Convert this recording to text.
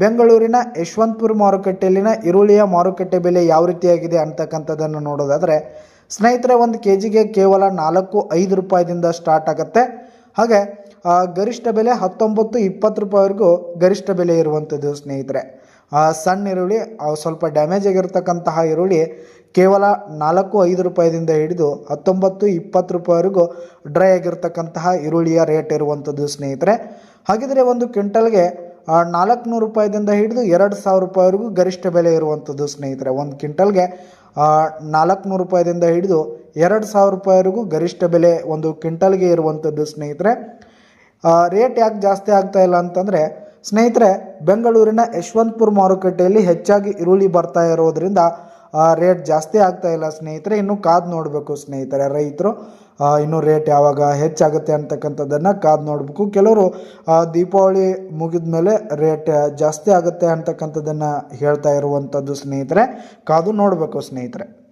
ಬೆಂಗಳೂರಿನ ಯಶವಂತಪುರ ಮಾರುಕಟ್ಟೆಯಲ್ಲಿನ ಈರುಳ್ಳಿಯ ಮಾರುಕಟ್ಟೆ ಬೆಲೆ ಯಾವ ರೀತಿಯಾಗಿದೆ ಅಂತಕ್ಕಂಥದ್ದನ್ನು ನೋಡೋದಾದರೆ, ಸ್ನೇಹಿತರೆ, ಒಂದು ಕೆ ಜಿಗೆ ಕೇವಲ ನಾಲ್ಕು ಐದು ರೂಪಾಯಿದಿಂದ ಸ್ಟಾರ್ಟ್ ಆಗುತ್ತೆ. ಹಾಗೆ ಗರಿಷ್ಠ ಬೆಲೆ ಹತ್ತೊಂಬತ್ತು ಇಪ್ಪತ್ತು ರೂಪಾಯಿವರೆಗೂ ಗರಿಷ್ಠ ಬೆಲೆ ಇರುವಂಥದ್ದು ಸ್ನೇಹಿತರೆ. ಸಣ್ಣ ಈರುಳ್ಳಿ ಸ್ವಲ್ಪ ಡ್ಯಾಮೇಜ್ ಆಗಿರ್ತಕ್ಕಂತಹ ಈರುಳ್ಳಿ ಕೇವಲ ನಾಲ್ಕು ಐದು ರೂಪಾಯಿದಿಂದ ಹಿಡಿದು ಹತ್ತೊಂಬತ್ತು ಇಪ್ಪತ್ತು ರೂಪಾಯಿವರೆಗೂ ಡ್ರೈ ಆಗಿರ್ತಕ್ಕಂತಹ ಈರುಳ್ಳಿಯ ರೇಟ್ ಇರುವಂಥದ್ದು ಸ್ನೇಹಿತರೆ. ಹಾಗಿದ್ರೆ ಒಂದು ಕ್ವಿಂಟಲ್ಗೆ ನಾಲ್ಕುನೂರು ರೂಪಾಯಿದಿಂದ ಹಿಡಿದು ಎರಡು ಸಾವಿರ ರೂಪಾಯಿವರೆಗೂ ಗರಿಷ್ಠ ಬೆಲೆ ಇರುವಂಥದ್ದು ಸ್ನೇಹಿತರೆ. ಒಂದು ಕ್ವಿಂಟಲ್ಗೆ ನಾಲ್ಕುನೂರು ರೂಪಾಯಿದಿಂದ ಹಿಡಿದು ಎರಡು ಸಾವಿರ ರೂಪಾಯಿವರೆಗೂ ಗರಿಷ್ಠ ಬೆಲೆ ಒಂದು ಕ್ವಿಂಟಲ್ಗೆ ಇರುವಂಥದ್ದು ಸ್ನೇಹಿತರೆ. ರೇಟ್ ಯಾಕೆ ಜಾಸ್ತಿ ಆಗ್ತಾ ಇಲ್ಲ ಅಂತಂದರೆ, ಸ್ನೇಹಿತರೆ, ಬೆಂಗಳೂರಿನ ಯಶವಂತಪುರ ಮಾರುಕಟ್ಟೆಯಲ್ಲಿ ಹೆಚ್ಚಾಗಿ ಈರುಳ್ಳಿ ಬರ್ತಾ ಇರೋದ್ರಿಂದ ರೇಟ್ ಜಾಸ್ತಿ ಆಗ್ತಾ ಇಲ್ಲ ಸ್ನೇಹಿತರೆ. ಇನ್ನು ಕಾದು ನೋಡಬೇಕು ಸ್ನೇಹಿತರೆ ರೈತರು. ಇನ್ನೂ ರೇಟ್ ಯಾವಾಗ ಹೆಚ್ಚಾಗುತ್ತೆ ಅಂತಕ್ಕಂಥದ್ದನ್ನು ಕಾದು ನೋಡಬೇಕು. ಕೆಲವರು ಆ, ದೀಪಾವಳಿ ಮುಗಿದ ಮೇಲೆ ರೇಟ್ ಜಾಸ್ತಿ ಆಗುತ್ತೆ ಅಂತಕ್ಕಂಥದ್ದನ್ನು ಹೇಳ್ತಾ ಇರುವಂಥದ್ದು ಸ್ನೇಹಿತರೆ. ಕಾದು ನೋಡಬೇಕು ಸ್ನೇಹಿತರೆ.